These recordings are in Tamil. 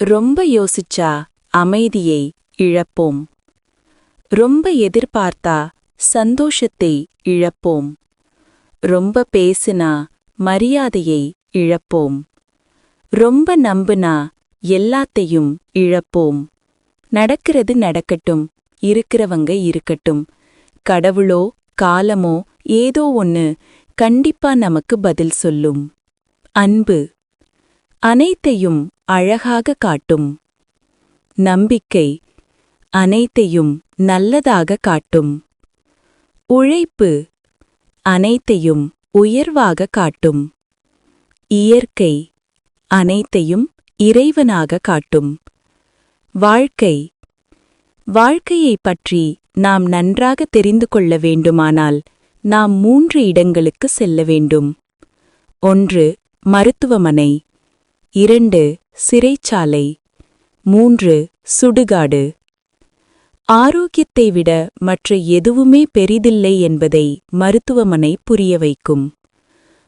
ரொம்ப யோசிச்சா அமைதியை இழப்போம். ரொம்ப எதிர்பார்த்தா சந்தோஷத்தை இழப்போம். ரொம்ப பேசினா மரியாதையை இழப்போம். ரொம்ப நம்புனா எல்லாத்தையும் இழப்போம். நடக்கிறது நடக்கட்டும் இருக்கிறவங்க இருக்கட்டும். கடவுளோ காலமோ ஏதோ ஒன்னு கண்டிப்பா நமக்கு பதில் சொல்லும். அன்பு. அனைத்தையும் அழகாக காட்டும். நம்பிக்கை அனைத்தையும் நல்லதாக காட்டும். உழைப்பு அனைத்தையும் உயர்வாக காட்டும். இயற்கை அனைத்தையும் இறைவனாக காட்டும். வாழ்க்கை வாழ்க்கையைப் பற்றி நாம் நன்றாக தெரிந்து கொள்ள வேண்டுமானால் நாம் மூன்று இடங்களுக்கு செல்ல வேண்டும். ஒன்று மருத்துவமனை. இரண்டு சிறைச்சாலை. மூன்று சுடுகாடு. ஆரோக்கியத்தை விட மற்ற எதுவுமே பெரிதில்லை என்பதை மருத்துவமனை புரிய வைக்கும்.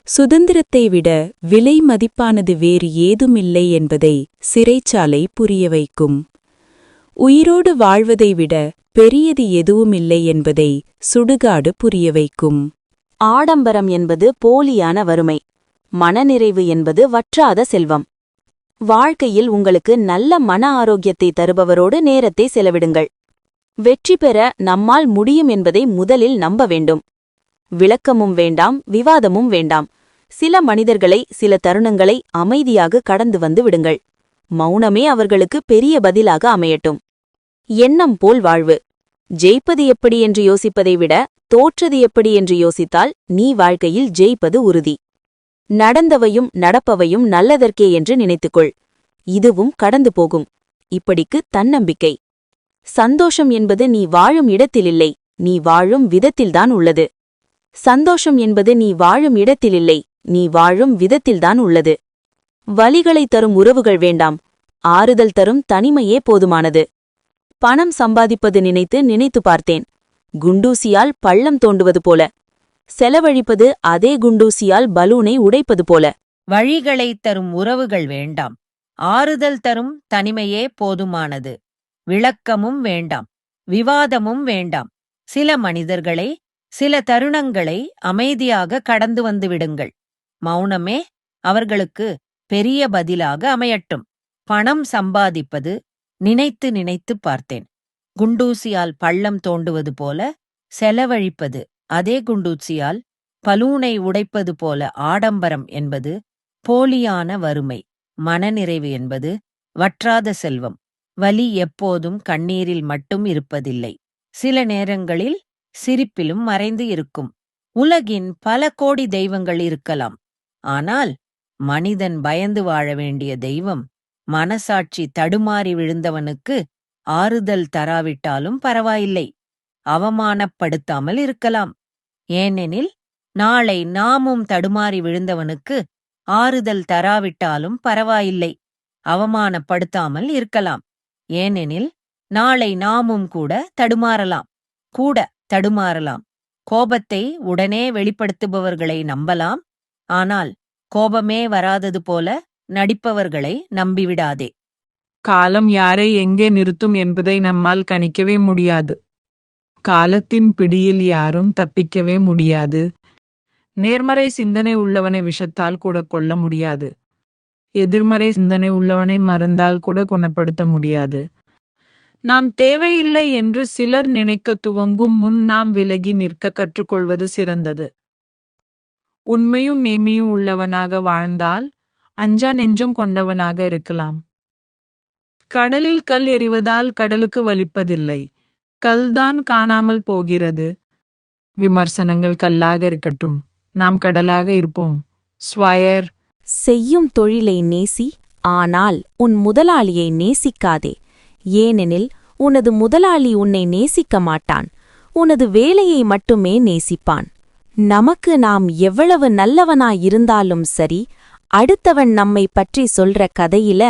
சுதந்திரத்தை விட விலை மதிப்பானது வேறு ஏதுமில்லை என்பதை சிறைச்சாலை புரிய வைக்கும். உயிரோடு வாழ்வதை விட பெரியது எதுவுமில்லை என்பதை சுடுகாடு புரிய வைக்கும். ஆடம்பரம் என்பது போலியான வறுமை. மனநிறைவு என்பது வற்றாத செல்வம். வாழ்க்கையில் உங்களுக்கு நல்ல மன ஆரோக்கியத்தை தருபவரோடு நேரத்தை செலவிடுங்கள். வெற்றி பெற நம்மால் முடியும் என்பதை முதலில் நம்ப வேண்டும். விளக்கமும் வேண்டாம் விவாதமும் வேண்டாம். சில மனிதர்களை சில தருணங்களை அமைதியாக கடந்து வந்து விடுங்கள். மௌனமே அவர்களுக்கு பெரிய பதிலாக அமையட்டும். எண்ணம் போல் வாழ்வு. ஜெயிப்பது எப்படி என்று யோசிப்பதை விட தோற்றது எப்படி என்று யோசித்தால் நீ வாழ்க்கையில் ஜெயிப்பது உறுதி. நடந்தவையும் நடப்பவையும் நல்லதற்கே என்று நினைத்துக்கொள். இதுவும் கடந்து போகும். இப்படிக்கு தன்னம்பிக்கை. சந்தோஷம் என்பது நீ வாழும் இடத்திலில்லை நீ வாழும் விதத்தில்தான் உள்ளது. சந்தோஷம் என்பது நீ வாழும் இடத்திலில்லை நீ வாழும் விதத்தில்தான் உள்ளது. வலிகளை தரும் உறவுகள் வேண்டாம் ஆறுதல் தரும் தனிமையே போதுமானது. பணம் சம்பாதிப்பது நினைத்து நினைத்து பார்த்தேன். குண்டூசியால் பள்ளம் தோண்டுவது போல செலவழிப்பது அதே குண்டூசியால் பலூனை உடைப்பது போல. வழிகளை தரும் உறவுகள் வேண்டாம். ஆறுதல் தரும் தனிமையே போதுமானது. விளக்கமும் வேண்டாம். விவாதமும் வேண்டாம். சில மனிதர்களை சில தருணங்களை அமைதியாக கடந்து வந்து விடுங்கள். மௌனமே அவர்களுக்கு பெரிய பதிலாக அமையட்டும். பணம் சம்பாதிப்பது நினைத்து நினைத்து பார்த்தேன். குண்டூசியால் பள்ளம் தோண்டுவது போல செலவழிப்பது அதே குண்டூச்சியால் பலூனை உடைப்பது போல ஆடம்பரம் என்பது போலியான வறுமை மனநிறைவு என்பது வற்றாத செல்வம். வலி எப்போதும் கண்ணீரில் மட்டும் இருப்பதில்லை. சில நேரங்களில் சிரிப்பிலும் மறைந்து இருக்கும். உலகின் பல கோடி தெய்வங்கள் இருக்கலாம். ஆனால் மனிதன் பயந்து வாழ வேண்டிய தெய்வம் மனசாட்சி தடுமாறி விழுந்தவனுக்கு ஆறுதல் தராவிட்டாலும் பரவாயில்லை. அவமானப்படுத்தாமல் இருக்கலாம். ஏனெனில் நாளை நாமும் தடுமாறி விழுந்தவனுக்கு ஆறுதல் தராவிட்டாலும் பரவாயில்லை அவமானப்படுத்தாமல் இருக்கலாம். ஏனெனில் நாளை நாமும் கூட தடுமாறலாம் கூட தடுமாறலாம். கோபத்தை உடனே வெளிப்படுத்துபவர்களை நம்பலாம் ஆனால் கோபமே வராதது போல நடிப்பவர்களை நம்பிவிடாதே. காலம் யாரை எங்கே நிறுத்தும் என்பதை நம்மால் கணிக்கவே முடியாது. காலத்தின் பிடியில் யாரும் தப்பிக்கவே முடியாது. நேர்மறை சிந்தனை உள்ளவனை விஷத்தால் கூட கொல்ல முடியாது. எதிர்மறை சிந்தனை உள்ளவனை மறந்தால் கூட குணப்படுத்த முடியாது. நாம் தேவையில்லை என்று சிலர் நினைக்க துவங்கும் முன் நாம் விலகி நிற்க கற்றுக்கொள்வது சிறந்தது. உண்மையும் மேமையும் உள்ளவனாக வாழ்ந்தால் அஞ்சா நெஞ்சம் கொண்டவனாக இருக்கலாம். கடலில் கல் எறிவதால் கடலுக்கு வலிப்பதில்லை. கல்தான் காணாமல் போகிறது. விமர்சனங்கள் கல்லாக இருக்கட்டும். நாம் கடலாக இருப்போம். ஸ்வயர் செய்யும் தொழிலை நேசி ஆனால் உன் முதலாளியை நேசிக்காதே. ஏனெனில் உனது முதலாளி உன்னை நேசிக்க மாட்டான். உனது வேலையை மட்டுமே நேசிப்பான். நமக்கு நாம் எவ்வளவு நல்லவனாயிருந்தாலும் சரி அடுத்தவன் நம்மை பற்றி சொல்ற கதையில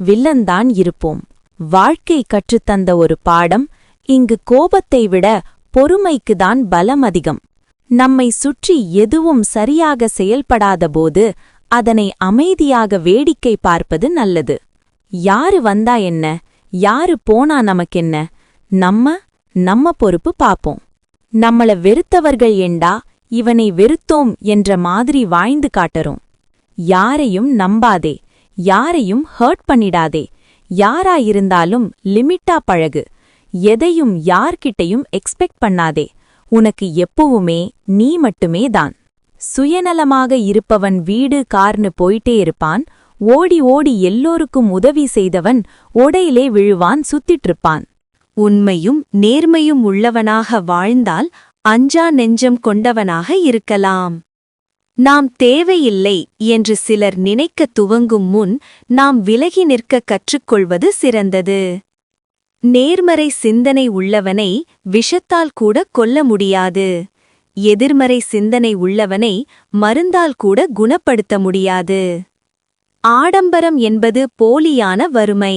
வில்லன்தான் இருப்போம். வாழ்க்கை கற்றுத்தந்த ஒரு பாடம் இங்கு கோபத்தை விட பொறுமைக்குதான் பலம் அதிகம். நம்மை சுற்றி எதுவும் சரியாக செயல்படாதபோது அதனை அமைதியாக வேடிக்கை பார்ப்பது நல்லது. யாரு வந்தா என்ன? யாரு போனா நமக்கென்ன? நம்ம நம்ம பொறுப்பு பாப்போம். நம்மள வெறுத்தவர்கள் ஏண்டா? இவனை வெறுத்தோம் என்ற மாதிரி வாழ்ந்து காட்டறோம். யாரையும் நம்பாதே. யாரையும் ஹர்ட் பண்ணிடாதே. யாராயிருந்தாலும் லிமிட்டா பழகு. எதையும் யார்கிட்டயும் எக்ஸ்பெக்ட் பண்ணாதே. உனக்கு எப்பவுமே நீ மட்டுமே தான். சுயநலமாக இருப்பவன் வீடு கார்னு போயிட்டே இருப்பான். ஓடி ஓடி எல்லோருக்கும் உதவி செய்தவன் ஒடையிலே விழுவான் சுத்திட்டிருப்பான் உண்மையும் நேர்மையும் உள்ளவனாக வாழ்ந்தால் அஞ்சா நெஞ்சம் கொண்டவனாக இருக்கலாம். நாம் தேவையில்லை என்று சிலர் நினைக்கத் துவங்கும் முன் நாம் விலகி நிற்க கற்றுக்கொள்வது சிறந்தது. நேர்மறை சிந்தனை உள்ளவனை விஷத்தால் கூட கொல்ல முடியாது. எதிர்மறை சிந்தனை உள்ளவனை மருந்தால் கூட குணப்படுத்த முடியாது. ஆடம்பரம் என்பது போலியான வறுமை.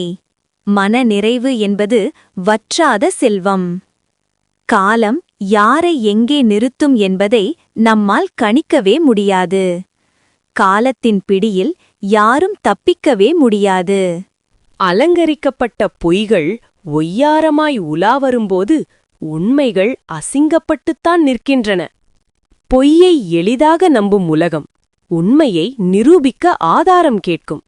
மன நிறைவு என்பது வற்றாத செல்வம். காலம் யாரை எங்கே நிறுத்தும் என்பதை நம்மால் கணிக்கவே முடியாது. காலத்தின் பிடியில் யாரும் தப்பிக்கவே முடியாது. அலங்கரிக்கப்பட்ட பொய்கள் ஒய்யாரமாய் உலா வரும்போது உண்மைகள் அசிங்கப்பட்டுத்தான் நிற்கின்றன. பொய்யை எளிதாக நம்பும் உலகம் உண்மையை நிரூபிக்க ஆதாரம் கேட்கும்.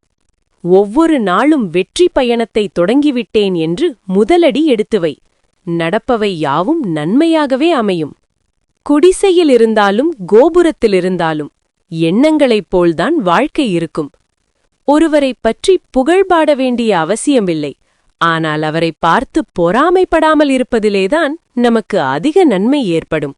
ஒவ்வொரு நாளும் வெற்றி பயணத்தை தொடங்கிவிட்டேன் என்று முதலடி எடுத்துவை. நடப்பவை யாவும் நன்மையாகவே அமையும். குடிசையில் இருந்தாலும் கோபுரத்திலிருந்தாலும் எண்ணங்களைப் போல்தான் வாழ்க்கை இருக்கும். ஒருவரைப் பற்றி புகழ்பாட வேண்டிய அவசியமில்லை. ஆனால் அவரை பார்த்து பொறாமைப்படாமல் இருப்பதிலேதான் நமக்கு அதிக நன்மை ஏற்படும்.